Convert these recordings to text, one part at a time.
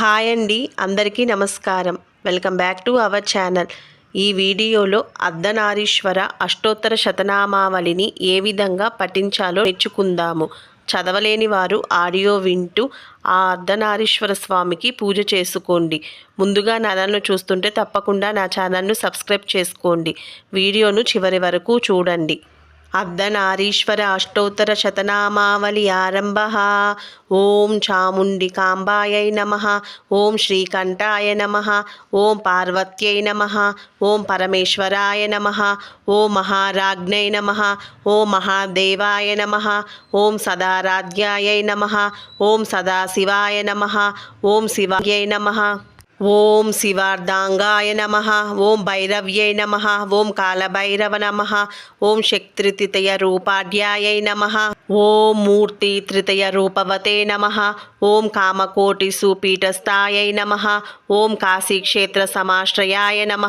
Hi అండి అందరికీ నమస్కారం. Welcome back to our channel. ఈ వీడియోలో అర్ధనారీశ్వర అష్టోత్తర శతనామావళిని ఏ విధంగా పఠించాలో నేర్చుకుందాము. చదవలేని వారు ఆడియో వింటూ ఆ అర్ధనారీశ్వర స్వామికి పూజ చేసుకోండి. ముందుగా నా చూస్తుంటే తప్పకుండా నా ఛానల్ను సబ్స్క్రైబ్ చేసుకోండి. వీడియోను చివరి వరకు చూడండి. అర్ధనారీశ్వర అష్టోత్తర శతనామావళి ఆరంభ ఓం చాముండి కాంబాయై నమ. ఓం శ్రీకంఠాయ నమ. ఓం పార్వత్యై నమ. ఓం పరమేశ్వరాయ నమ. ఓం మహారాజ్ఞై నమ. ఓం మహాదేవాయ నమ. ఓం సదారాధ్యాయై నమ. ఓం సదాశివాయ నమ. ఓం శివాయ నమ. ఓం శివార్ధాంగాయ నమ ఓం భైరవ్యై నమ ఓం కాలభైరవ నమ ఓం శక్తిత్రితయ రూపాఢ్యాయై నమ ఓం మూర్తి తృతయ రూపవతే నమ ఓం కామకోటి సుపీఠస్థాయై నమ ఓం కాశీక్షేత్ర సమాశ్రయాయ నమ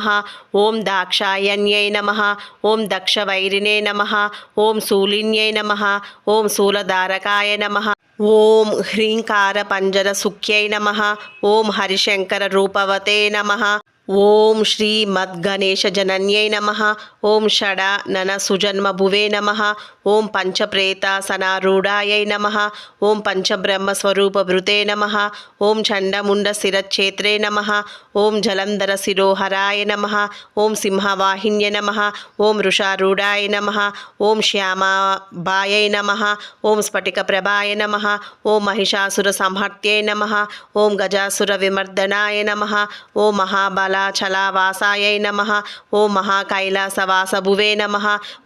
ఓం దాక్షాయణ్యై నమ ఓం దక్షవైరినే నమ ఓం శూలిన్యై నమ ఓం శూలధారకాయ నమ ఓం హ్రీంకార పంజర సుఖ్యై నమ ఓం హరిశంకర రూపవతే నమ ఓం శ్రీ మద్గణేశ జనన్యై నమ ఓం షడ నన సుజన్మ భువే నమ ఓం పంచప్రేతాసనారూఢాయై నమ ఓం పంచబ్రహ్మస్వరూప భృతే నమ ఓం చండముండ శిరచ్ఛేత్రే నమ ఓం జలంధర శిరోహరాయ నమ ఓం సింహవాహిన్య నమ ఓం వృషారూఢాయ నమ ఓం శ్యామాబాయై నమ ఓం స్ఫటిక ప్రభాయ నమ ఓం మహిషాసుర సంహర్త్యై నమ ఓం గజాసుర విమర్దనాయ నమ ఓం మహాబలాచలావాసాయై నమ ఓం మహాకైలాసవాసభువే నమ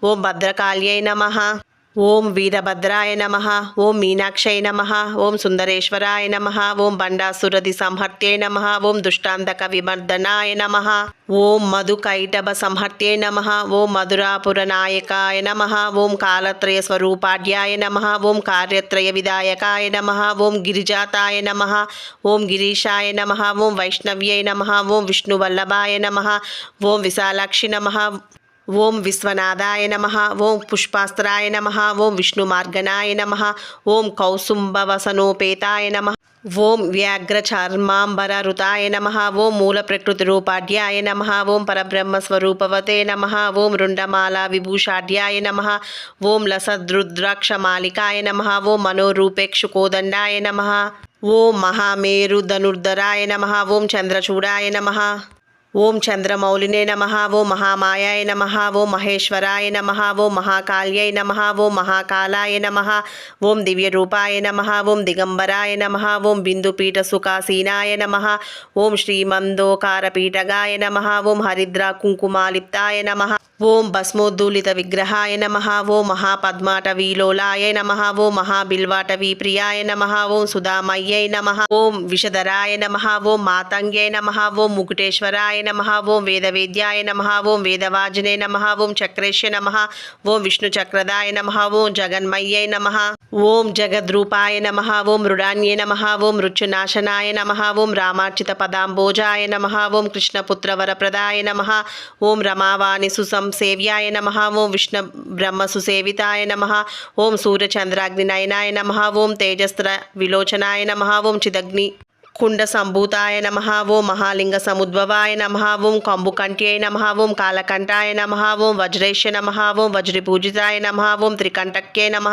ఓం భద్రకాళ్యై నమ ఓం వీరభద్రాయ నమ ఓం మీనాక్షయ నమ ఓం సుందరేశ్వరాయ నమ ఓం బండాసురది సంహర్త్యై నమ ఓం దుష్టాంతక విమర్దనాయ నమ ఓం మధుకైటభ సంహర్త్యై నమ ఓం మధురాపుర నాయకాయ నమ ఓం కాలత్రయ స్వరూపాఢ్యాయ నమ ఓం కార్యత్రయ విదాయకాయ నమ ఓం గిరిజాతాయ నమ ఓం గిరీషాయ నమ ఓం వైష్ణవ్యై నమ ఓం విష్ణువల్లభాయ నమ ఓం విశాలాక్షి నమ ఓం విశ్వనాథాయ నమ ఓం పుష్పాస్త్రాయ నమ ఓం విష్ణుమార్గనాయ నమ ఓం కౌసుంభవసనోపేతాయ నమ ఓం వ్యాఘ్రచర్మాంబరరుతాయ నమ ఓం మూల ప్రకృతి రూపాఢ్యాయ నమ ఓం పరబ్రహ్మస్వరూపవతే నమ ఓం రుండమాల విభూషాఢ్యాయ నమ ఓం లసద్రుద్రాక్షమాలికాయ నమ ఓం మనోరూపేక్షుకోదండాయ నమ ఓం మహామేరుధనుర్ధరాయ నమ ఓం చంద్రచూడాయ నమ ఓం చంద్రమౌలినే నమ ఓ మహామాయాయ నమ ఓ మహేశ్వరాయ నమ ఓ మహాకాళ్యై నమ ఓ మహాకాలాయ నమ ఓం దివ్యరూపాయ నమ ఓం దిగంబరాయ నమ ఓం బిందుపీఠ సుఖాసీనాయ నమ ఓం శ్రీమందోకారపీఠగాయ నమ ఓం హరిద్రా కుంకుమాలిప్తాయ నమ. ఓం భస్మోద్దూలిత విగ్రహాయ నమ ఓ ఓం మహాపద్మాటవీలోలాయ నమ ఓ మహాబిల్వాటవీ ప్రియాయ నమ ఓం సుధామయ్యై నమ ఓం విషధరాయ నమ ఓం మాతంగ్యై నమ ఓం ముకుటేశ్వరాయ నమ ఓం వేదవేద్యాయ నమ ఓం వేదవాజనే నమ ఓం చక్రేశ్య నమ ఓం విష్ణు చక్రదాయ నమ ఓం జగన్మయ్యై నమ ఓం జగద్రూపాయ నమ ఓం మృడాన్యే నమ ఓం మృత్యునాశనాయ నమ ఓం రామార్చిత పదాంబోజాయ నమ ఓం కృష్ణపుత్రవరప్రదాయ నమ ఓం రమావాణి సుసం ఓం సేవ్యాయ నమ ఓం విష్ణు బ్రహ్మ సుసేవితాయ నమ ఓం సూర్యచంద్రాగ్నినయనాయ నమ ఓం తేజస్త్ర విలోచనాయ నమ ఓం చిదగ్ని కుండ సంభూతాయ నమ ఓం మహాలింగ సముద్భవాయ నమ ఓం కంబుకంఠ్యై నమ ఓం కాలకంఠాయ నమ ఓం వజ్రేశ్య నమ ఓం వజ్రపూజితాయ నమ ఓం త్రికంఠక్యై నమ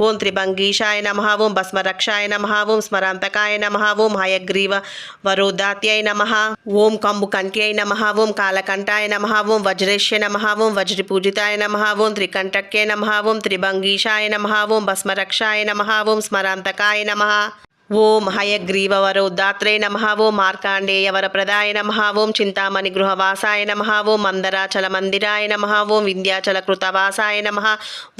ఓం త్రిభంగీషాయ నమ ఓం భస్మరక్షాయ నమ ఓం స్మరాంతకాయ నమ ఓం హయగ్రీవ వరోదాత్యై నమ ఓం కంబుకంఠ్యై నమ ఓం కాలకంఠాయ నమ ఓం వజ్రేశ్య నమ ఓం వజ్రపూజితాయ నమ ఓం త్రికంఠక్యై నమ ఓం త్రిభంగీషాయ నమ ఓం భస్మరక్షాయ నమ ఓం స్మరాంతకాయ నమ ఓం హయగ్రీవవరోదాత్రే నమ ఓం మార్కాండేయవర ప్రదాయ నమ ఓం చింతామణి గృహవాసాయ నమ ఓం మందరాచల మందిరాయ నమ ఓం వింధ్యాచల కృతవాసాయ నమ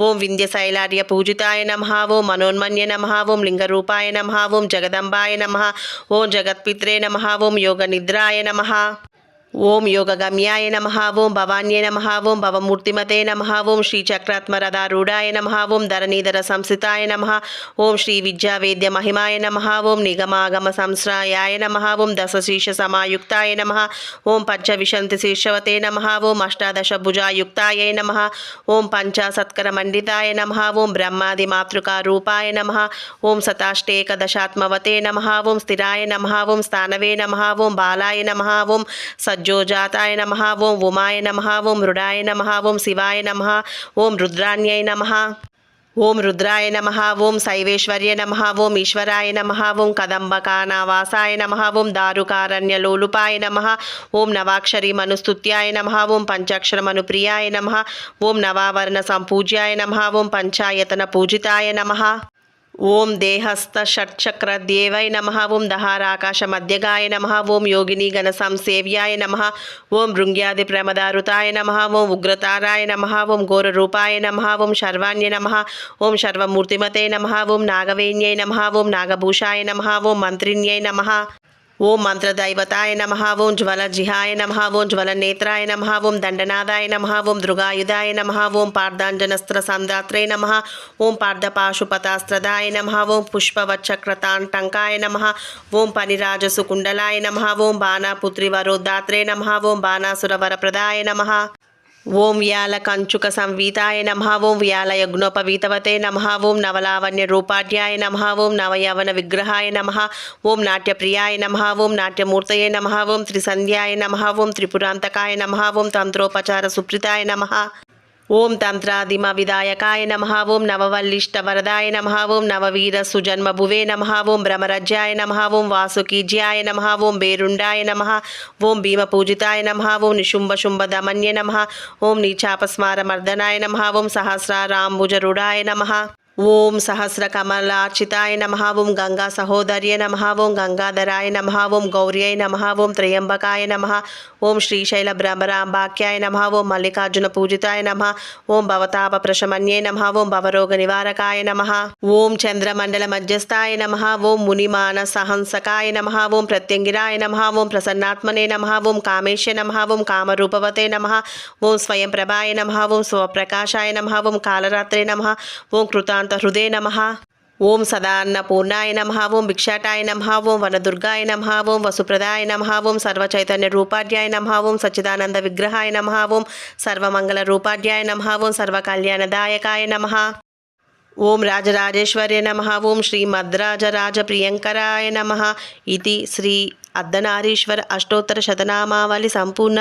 ఓం వింధ్యశైలార్య పూజితాయ నమ ఓం మనోన్మన్య నమ ఓం లింగరూపాయ నమ ఓం జగదంబాయ నమ ఓం జగత్పిత్రే నమ ఓం యోగ నిద్రాయ నమ ఓం యోగగమ్యాయ నమ ఓం భవాన్యే నమ ఓం భవమూర్తిమతే నమ ఓం శ్రీ చక్రాత్మరథారూఢాయ నమ ఓం ధరణీధర సంస్థితాయ నమ ఓం శ్రీ విద్యావేద్య మహిమాయ నమ ఓం నిగమాగమ సంశ్రాయాయ నమ ఓం దశశీర్ష సమాయుక్తాయ నమ ఓం పంచవిశంతి శీర్షవతే నమ ఓం అష్టాదశ భుజాయుక్తాయ నమ ఓం పంచాసత్కర మండితాయ నమ ఓం బ్రహ్మాది మాతృకారూపాయ నమ ఓం సతాష్టేకదశాత్మవతే నమ ఓం స్థిరాయ నమ ఓం స్థానవే నమ ఓం బాలాయ నమ ఓం సజ్జోజాతాయ నమ ఓం ఉమాయ నమ ఓం మృడాయ నమ ఓం శివాయ నమ ఓం రుద్రాణ్యై నమ ఓం రుద్రాయ నమ ఓం శైవేశ్వర్య నమ ఓం ఈశ్వరాయ నమ ఓం కదంబకానావాసాయ నమ ఓం దారుకారణ్యలోలుపాయ నమ ఓం నవాక్షరి మనుస్తుత్యాయ నమ ఓం పంచాక్షరమనుప్రియాయ నమ ఓం నవావరణ సంపూజ్యాయ నమ ఓం పంచాయతన పూజితాయ నమ ఓం దేహస్థ షట్చక్ర దేవై నమ ఓం దహారాకాశ మధ్యగాయ నమ ఓం యోగిని గణ సంసేవ్యాయ నమ ఓం భృంగ్యాది ప్రమదారుతాయ నమ ఓం ఉగ్రతారాయ నమ ఓం ఘోర రూపాయ నమ ఓం శర్వాణ్య నమ ఓం శర్వమూర్తిమతే నమ ఓం నాగవేణ్యై నమ ఓం నాగభూషాయ నమ ఓం మంత్రిణ్యై నమ ఓం మంత్రదైవతాయ నమ ఓం జ్వల జిహాయ నమ ఓం జ్వల నేత్రాయ నమ ఓం దండనాదాయ నమ ఓం దృగాయుధాయ నమ ఓం పార్థాంజనస్త్ర సంధాత్రే నమ ఓం పార్థపాశుపతాస్త్రదాయ నమ ఓం పుష్పవచ్చక్రతాంటంకాయ నమ ఓం పనిరాజసుకుండలాయ నమ ఓం బాణాపుత్రివరోదాత్రే నమ ఓం బాణాసురవరప్రదాయ నమ ఓం వ్యాల కంచుక సంవీతాయ నమ. ఓం వ్యాల యజ్ఞోపవీతవతే నమ. ఓం నవలావణ్య రూపాఢ్యాయ నమ. ఓం నవయవన విగ్రహాయ నమ. ఓం నాట్యప్రియాయ నమ. ఓం నాట్యమూర్తయే నమ. ఓం త్రిసంధ్యాయ నమ. ఓం త్రిపురాంతకాయ నమ. ఓం తంత్రోపచార సుప్రితాయ నమ. ఓం తంత్రాదిమ విదాయకాయ నమ ఓం నవవల్లిష్ట వరదాయ నమ ఓం నవవీర సుజన్మ భువే నమ ఓం భ్రమరజ్యాయ నమ ఓం వాసుకీజ్యాయ నమ ఓం బేరుండాయ నమ ఓం భీమపూజితాయ నమ ఓం నిశుంభ శుంభ దమన్య నమ ఓం నీచాపస్మార మర్దనాయ నమ ఓం సహస్రారాంబుజరుడాయ నమ. ఓం సహస్ర కమలార్చితాయ నమ ఓం గంగా సహోదర్య నమ ఓం గంగాధరాయ నమ ఓం గౌర్యై నమ ఓం త్రయంబకాయ నమ ఓం శ్రీశైల భ్రమరాంబాక్యాయ నమ ఓం మల్లికార్జున పూజితాయ నమ ఓం భవతాప ప్రశమన్యే నమ ఓం భవరోగ నివారకాయ నమ ఓం చంద్రమండల మధ్యస్థాయ నమ ఓం మునిమాన సహంసకాయ నమ ఓం ప్రత్యంగిరాయ నమ ఓం ప్రసన్నాత్మనే నమ ఓం కామేశ్య నమ ఓం కామరూపవతే నమ ఓం స్వయం ప్రభాయ నమ ఓం స్వప్రకాశాయ నమ ఓం కాలరాత్రే నమ ఓం కృతాంత హృదయ నమ ఓం సదాన్నపూర్ణాయ నమ ఓం భిక్షాటాయ నమ ఓం వనదుర్గాయ నమ ఓం వసుప్రదాయ నమ ఓం సర్వచైతన్య రూపాధ్యాయ నమ ఓం సచ్చిదానంద విగ్రహాయ నమ ఓం సర్వమంగళ రూపాధ్యాయ నమ ఓం సర్వకళ్యాణదాయకాయ నమ ఓం రాజరాజేశ్వర్య నమ ఓం శ్రీ మద్రాజరాజ ప్రియంకరాయ నమ ఇది శ్రీ అర్ధనారీశ్వర అష్టోత్తర శతనామావళి సంపూర్ణ